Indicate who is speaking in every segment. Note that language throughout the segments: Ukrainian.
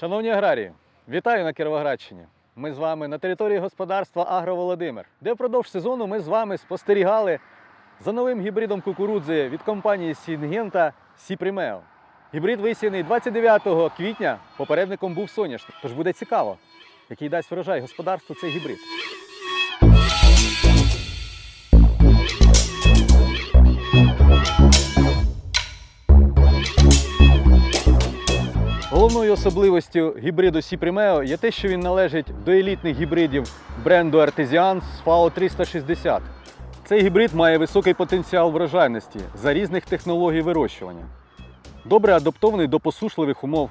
Speaker 1: Шановні аграрії, вітаю на Кіровоградщині. Ми з вами на території господарства Агроволодимир, де впродовж сезону ми з вами спостерігали за новим гібридом кукурудзи від компанії Сінгента Сіпрімео. Гібрид висіяний 29 квітня, попередником був соняшник. Тож буде цікаво, який дасть врожай господарству цей гібрид. Головною особливостю гібриду Сіпрімео є те, що він належить до елітних гібридів бренду Artesian з FAO 360. Цей гібрид має високий потенціал врожайності за різних технологій вирощування. Добре адаптований до посушливих умов,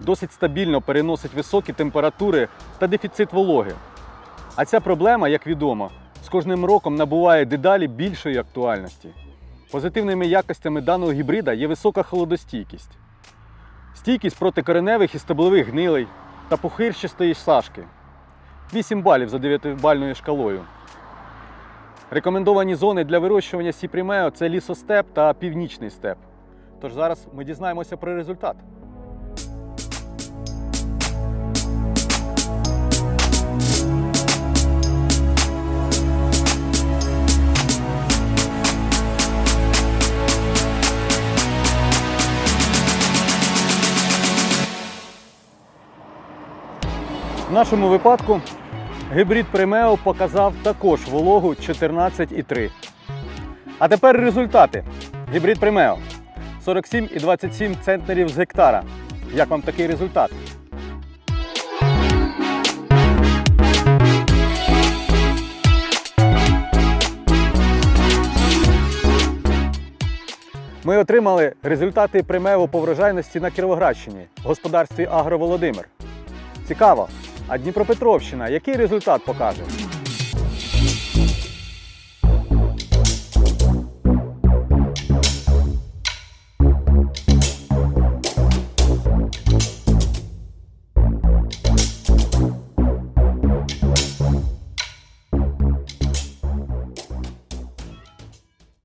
Speaker 1: досить стабільно переносить високі температури та дефіцит вологи. А ця проблема, як відомо, з кожним роком набуває дедалі більшої актуальності. Позитивними якостями даного гібрида є висока холодостійкість стійкість проти кореневих і стеблових гнилей та похирчистої сашки. 8 балів за 9-бальною шкалою. Рекомендовані зони для вирощування сіпрімео це лісостеп та північний степ. Тож зараз ми дізнаємося про результат. В нашому випадку гібрид Примео показав також вологу 14,3. А тепер результати. Гібрид Примео 47,27 центнерів з гектара. Як вам такий результат? Ми отримали результати Примео по врожайності на Кіровоградщині в господарстві Агроволодимир. Цікаво. А Дніпропетровщина який результат покаже?